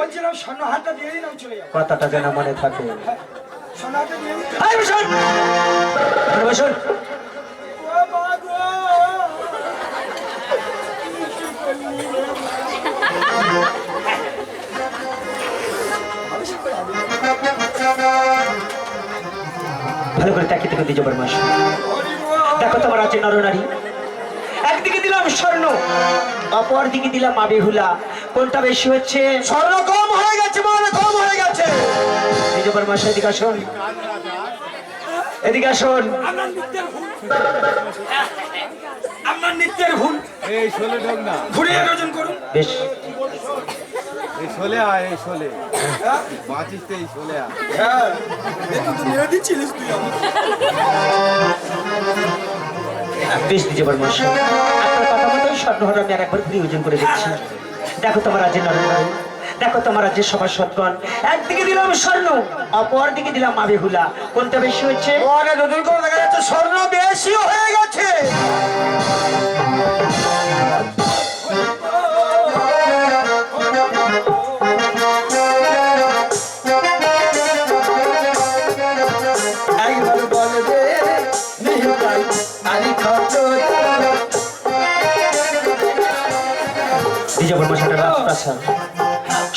বলছিলাম স্বর্ণ হাতটা দিয়ে দিন আমি চলে যাব। কথাটা যেন মনে থাকে। স্বর্ণ হাতটা দিয়ে দিন। এই বসুন! বসুন। ও মা গো ভালো করে তাকিয়ে দেখো দ্বিজবার মাস। দেখো তোমার আছে নরনারী একদিকে দিলাম স্বর্ণ অপর দিকে দিলাম আবেহুলা। কোনটা বেশি হচ্ছে? স্বর্ণ কম হয়ে গেছে মানে কম হয়ে গেছে। দ্বিজবার মাস এদিকে আসুন। এদিকে আসুন। আপনার নৃত্যের ভুল। এই শোলে ঢোক না। ঘুরিয়ে ওজন করুন। বেশ। এই শোলে আয় এই শোলে। বাঁচিস তো এই শোলে আয়। হ্যাঁ তো মেরে দিচ্ছিলিস তুই আমার বেশ দ্বিজবার মাস। আপনার কথা মতো স্বর্ণহর আমি আর একবার ঘুরে ওজন করে দিচ্ছি দেখো তোমার রাজি নরনারী দেখো তোমার রাজ্যের সবার সৎগণ। একদিকে দিলাম স্বর্ণ অপর দিকে দিলাম আবেহুলা কোনটা বেশি হচ্ছে স্বর্ণ বেশি হয়ে গেছে।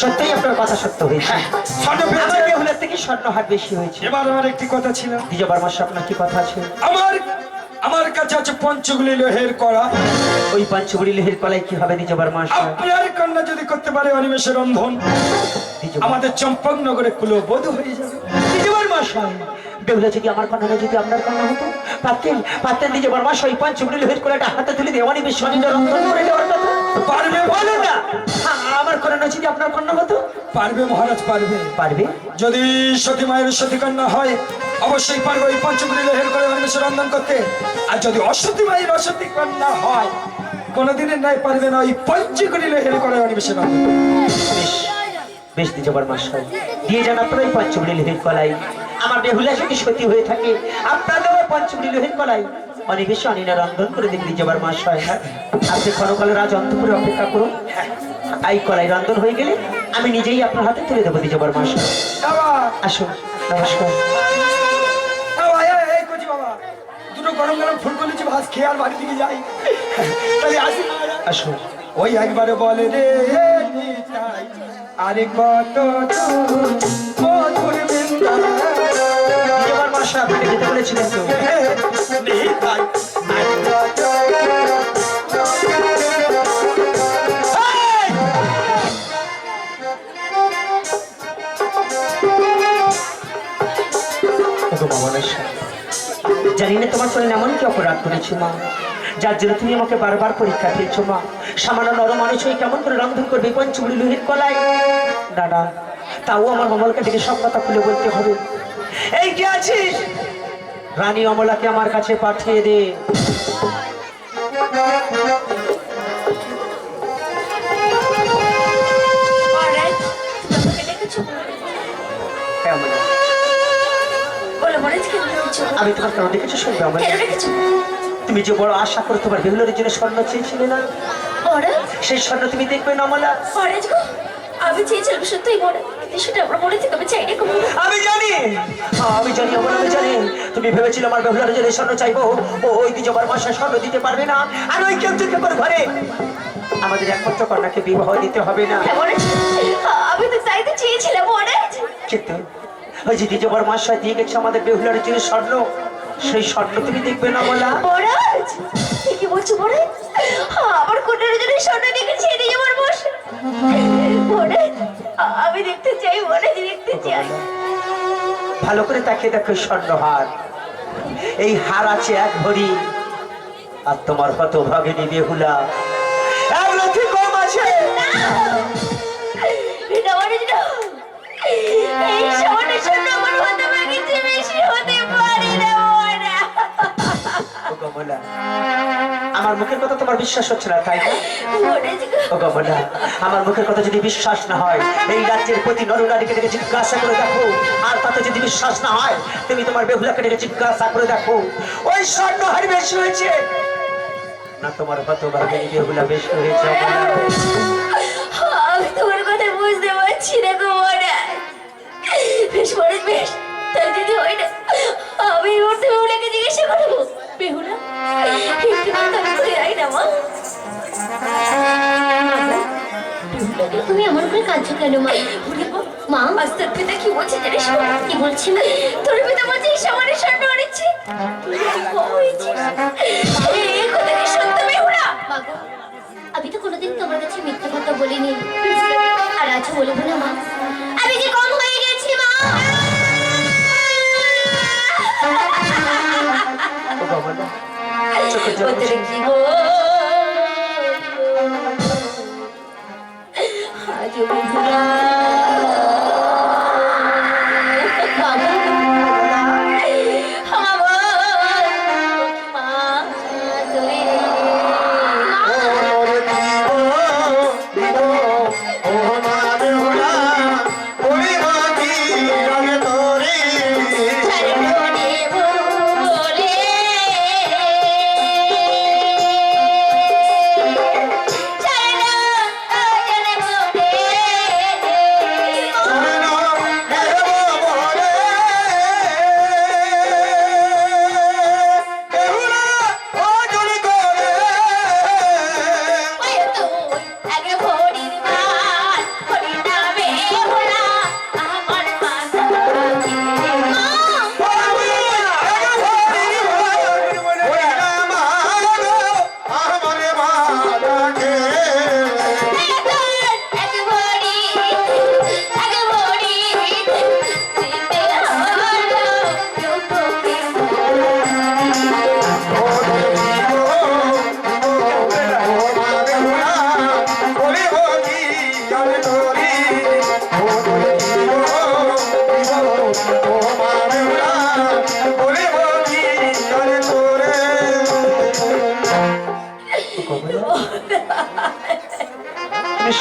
সত্যিই আপনার কথা সত্য হয়েছে। স্বর্ণ আমার পেয়েছে থেকে স্বর্ণ বেশি হয়েছে। এবার আমার একটি কথা ছিল। দ্বিজবার মাসে আপনার কি কথা আছে? আমার আমার কাছে আছে পঞ্চগুলি লোহের করা ওই লেহের কি হবে দ্বিজবার মাস আপনার কন্যা যদি করতে পারে অনিমেষের রন্ধন আমাদের চম্পকনগরে কুলো বোধ হয়ে যাবে। দ্বিজবার মাস বেহুলা যদি আমার কন্যা যদি আপনার কন্যা হতো পারতেন পারতেন দ্বিজবার মাস ওই পাঞ্চবড়ি লোহের কলাটা হাতে তুলে দেওয়ানি বেশ রন্ধন করে দেওয়ার কথা। পারবে বলুন না। হ্যাঁ, আমার কন্যা যদি আপনার কন্যা হতো? পারবে মহারাজ পারবে। পারবে? যদি সতী মায়ের সতী কন্যা হয় অবশ্যই পারবে ওই পঞ্চগুলি লোহের করে অনিমেষের রন্ধন করতে। আর যদি অসতী মায়ের অসতী কন্যা হয় কোনোদিনের নাই পারবে না ওই পঞ্চগুলি লোহের করে রন্ধন বেশ বেশ দ্বিজবার মাস হয় দিয়ে যান আপনার ওই পঞ্চমড়ি লোহের কলাই আমার বেহুলা যদি সত্যি হয়ে থাকে আপনাদের ওই পঞ্চমড়ি লোহের কলাই অনেক বেশি অনিনা রন্ধন করে দিন দ্বিজবার মাস হয় আপনি ক্ষণকালের রাজ অন্তপুরে অপেক্ষা করুন। এই কলাই রন্ধন হয়ে গেলে আমি নিজেই আপনার হাতে তুলে দেবো মাস বাবা। আসুন নমস্কার। এই বাবা। দুটো গরম গরম খেয়ে আর বাড়ি যাই। তাহলে আসি আসুন। ওই একবারে বলে রে আরে কত মাস যেতে বলেছিলেন তো। জানি না তোমার সঙ্গে এমন কি অপরাধ করেছি, মা। যার জন্য তুমি আমাকে বারবার পরীক্ষা দিয়েছ, মা। সামান্য নরম মানুষ হয়ে কেমন করে রন্ধন করবে, পঞ্চমুড়ি লুহির কলায়? না, তাও আমার অমলকে দেখে সব কথা খুলে বলতে হবে। এই কি আছিস? রানী অমলাকে আমার কাছে পাঠিয়ে দে। আমি তোমার কেন ডেকেছো শুনবে কেন ডেকেছো তুমি যে বড় আশা করে তোমার বেহুলের জন্য স্বর্ণ চেয়েছিলে না? সেই স্বর্ণ তুমি দেখবে না গো আমি চেয়েছিলাম মনে সেটা আমার মনে থেকে আমি চাই না আমি জানি! আমি জানি আমার আমি জানি। তুমি ভেবেছিলে আমার জন্য স্বর্ণ চাইব। ও ওই আমার মাসে স্বর্ণ দিতে পারবে না। আর ওই কেউ থেকে ঘরে। আমাদের একমাত্র কন্যাকে বিবাহ দিতে হবে না। হ্যাঁ আমি তো চাইতে চেয়েছিলাম কিন্তু ওই যে দ্বিতীয়বার মাস হয় দিয়ে গেছে আমাদের বেহুলার জন্য স্বর্ণ সেই স্বর্ণ তুমি দেখবে না বলা। কি বলছো মহারাজ আমার কোটার জন্য স্বর্ণ দেখেছি এদিকে আমার বস আমি দেখতে চাই মহারাজ দেখতে চাই। ভালো করে তাকিয়ে দেখো স্বর্ণ হার। এই হার আছে এক ভরি আর তোমার হত ভাগিনী বেহুলা। এক কম আছে। এটা ও আমার মুখের কথা তোমার বিশ্বাস হচ্ছে না তাই না? ও কমলা, আমার মুখের কথা যদি বিশ্বাস না হয় এই রাজ্যের প্রতি নরনারীকে ডেকে জিজ্ঞাসা করে দেখো আর তাতে যদি বিশ্বাস না হয় তুমি তোমার বেহুলাকে ডেকে জিজ্ঞাসা করে দেখো। ওই স্বর্ণ হারি বেশি হয়েছে না তোমার কত ভাগে বেহুলা বেশি হয়েছে আমি তোমার কথা বুঝতে পারছি বেশ মহারাজ বেশ তাই যদি হয় না আমি এই মুহূর্তে বেহুলাকে জিজ্ঞাসা করব। বেহুলা একটু কথা করে আই না মা। তুমি আমার উপরে কাঁদছো কেন মা? মা, পিতা কি বলছে জানিস? কি বলছি তোর পিতা বলছে এই সমানে স্বর্ণ আমি তো কোনোদিন তোমার কাছে মিথ্যা কথা বলিনি। আর আজ বলব না মা। চোখের জল ওদের মুছে কি গো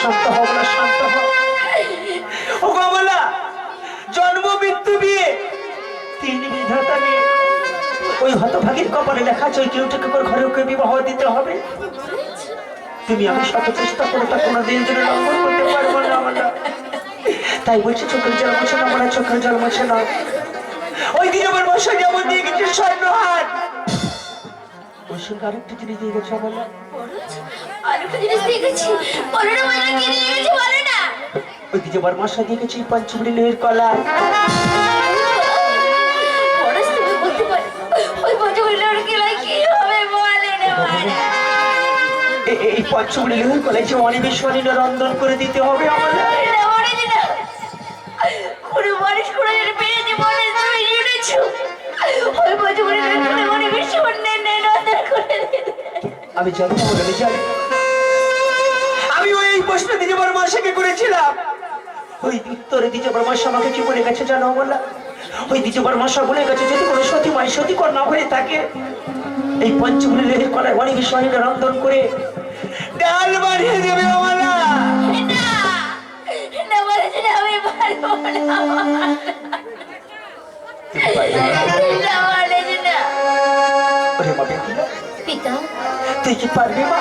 শান্ত হও না শান্ত হও। ও কমলা জন্ম, মৃত্যু, বিয়ে। তিন বিধাতা নিয়ে। ওই হতভাগীর কপালে লেখা আছে, ওই কেউটাকে ঘরে ওকে বিবাহ দিতে হবে। তুমি আমি শত চেষ্টা করে তা কোনোদিন জন্য লঙ্ঘন করতে পারব না আমরা তাই বলছি, চোখের জল মোছে না আমরা চোখের জল মোছে না ওই দিন আমার মশাই যেমন দিয়ে গেছে, স্বর্ণ হাত ওই সঙ্গে আরেকটা জিনিস দিয়ে গেছে বলো আর একটা জিনিস দেখেছি বলো না বলো কি নিয়ে গেছি বলো না। ওই আমার মশাই দিয়ে গেছে পঞ্চমুড়ি লোহের কলা। এই পঞ্চমুড়ি লোহের কলাই যে অনিবেশনী রন্ধন করে দিতে হবে আমাদের। আমি জানি না বলে আমি জানি। আমি ওই প্রশ্ন বড় মাসাকে করেছিলাম। ওই উত্তরে বড় মাসা আমাকে কি বলে গেছে জানো বলা ওই বড় মাসা বলে গেছে যদি কোনো সতী মাই সতীকর না হয়ে থাকে এই পঞ্চমুড়ি লোহের কলায় অনিবেশনী রন্ধন করে ডাল বানিয়ে দেবে আমার ওরে বেহুলা, পিতা। তুই কি পারবি মা?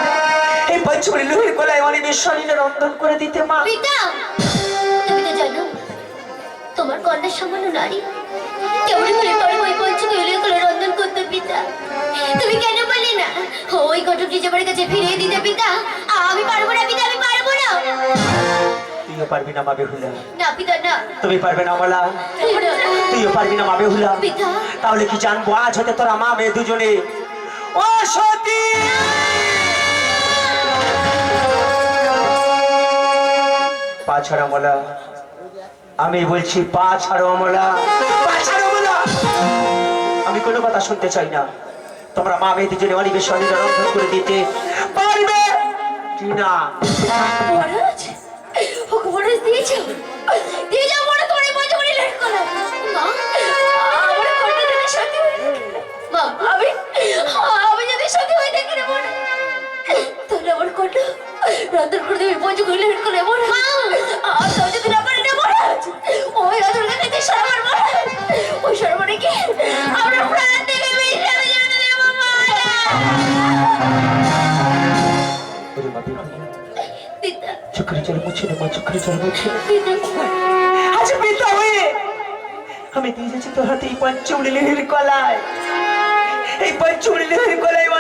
এই পঞ্চমুড়ি লোহের কলায় অনিবেশনী রন্ধন করে দিতে মা। পিতা তুমি তো জানো তোমার কন্যা সামান্য নারী। কেমন করে পারো ওই পঞ্চমী হলিয়া করে রন্ধন করতে পিতা। তুমি কেন বললে না? ওই ঘটকটি যে কাছে ফিরিয়ে দিতে পিতা আমি পারব না পিতা আমি পারব না। তুইও পারবি না মা বেহুলা। না পিতা না। তুমি পারবে না তুইও পারবি না মা বেহুলা। তাহলে কি জানব? আজ হতে তোরা মা মেয়ে দুজনে পা ছাড়া মলা আমি বলছি পা ছাড়ো আমলা পা আমি কোনো কথা শুনতে চাই না। তোমরা মা মেয়ে দুজনে অনিবেশ রন্ধন করে দিতে পারবে? না মা, আমি সত্যি হয়ে থাকি না। মনে তাহলে আমার কন্যা রন্ধন করে দেবে পঞ্চগুলি লেট করে আর তাও যদি না পারি না। মহারাজ ওই রন্ধন খেতে সরবার মহারাজ ওই সরবারে কি আমরা প্রাণ থেকে বেশি আমি যেতে দেবো মহারাজ ওরে মা বেহুলা, পিতা চোখের জল মুছে নে চোখের জল মুছে নে। পিতা হয়ে আমি দিয়ে যাচ্ছি তোর হাতে এই পঞ্চমুড়ি লেহের কলায় এই পঞ্চমুড়ি লেহের কলায়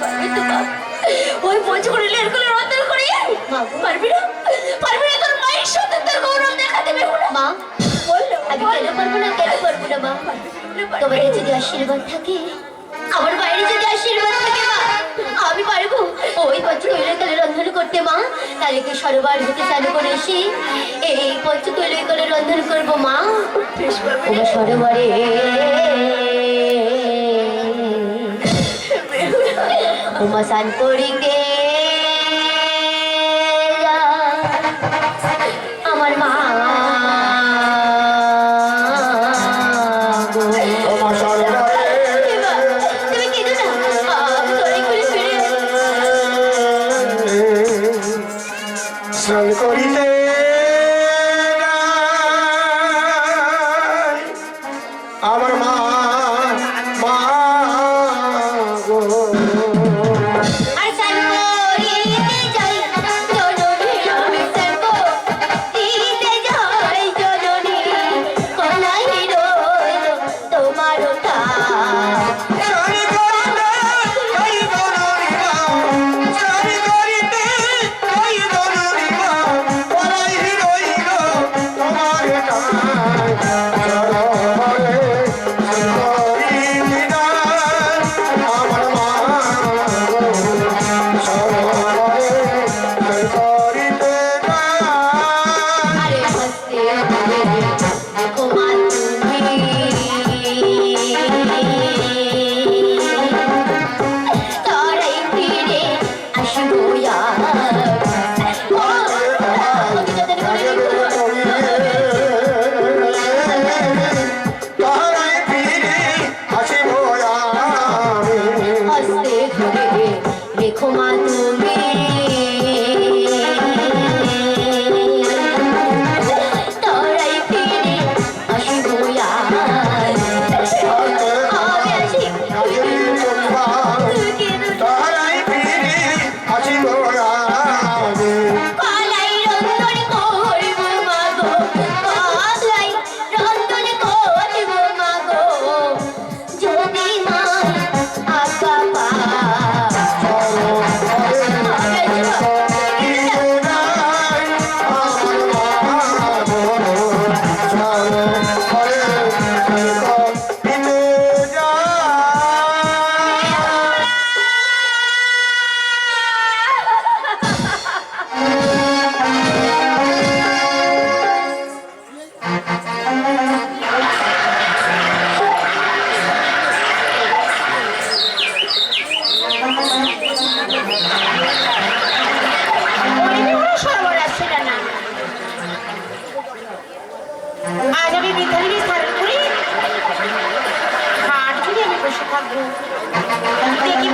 পারবি তো মা ওই পঞ্চকুড়ি লের করে রন্ধন করি পারবি না? পারবি না তোর মায়ের সাথে তোর গৌরব দেখাতে বেহুলা মা আমি কেন পারব না? কেন পারব না মা? তোমার যদি আশীর্বাদ থাকে আমার বাইরে যদি আশীর্বাদ থাকে মা আমি পারব। ওই পঞ্চকৈলের কালে রন্ধন করতে মা। কালকে সরোবার হতে চালু করে এসে এই পঞ্চকৈলের কালে রন্ধন করব মা? বেশ পারবি ওমা সরোবরে ওমা সান করিতে আমার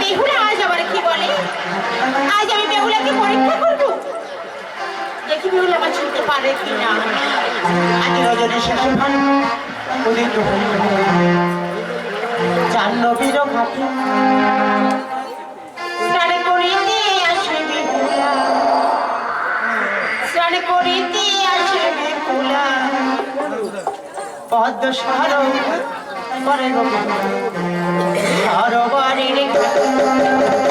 বেহুলা আজ আবার কি বলে? আজ আমি বেহুলাকে পরীক্ষা করব? দেখি বেহুলা আমার চিনতে পারে কি আজ রজনী শেষে ভান উদিত জাহ্নবীর ঘাটে পদ্ম সর করে গো সরোবরের নদী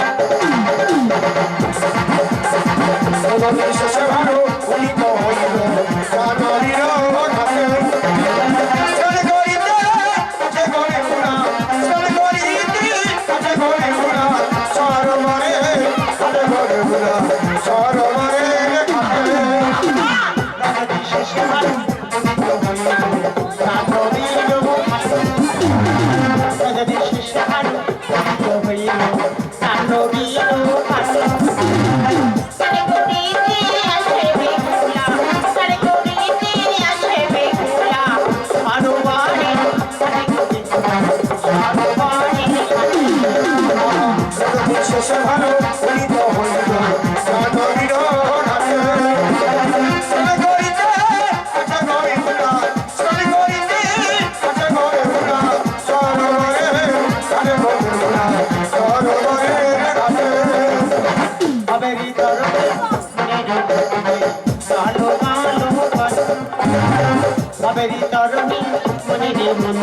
কাবেরী তরণী মনে রে মন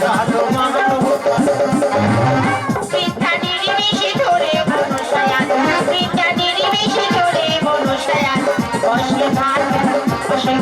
রাধো মানো বিদ্যানির বেশি ধরে বনশায়ান বিদ্যানির বেশি ধরে বনশায়ান বসে ভাত বসে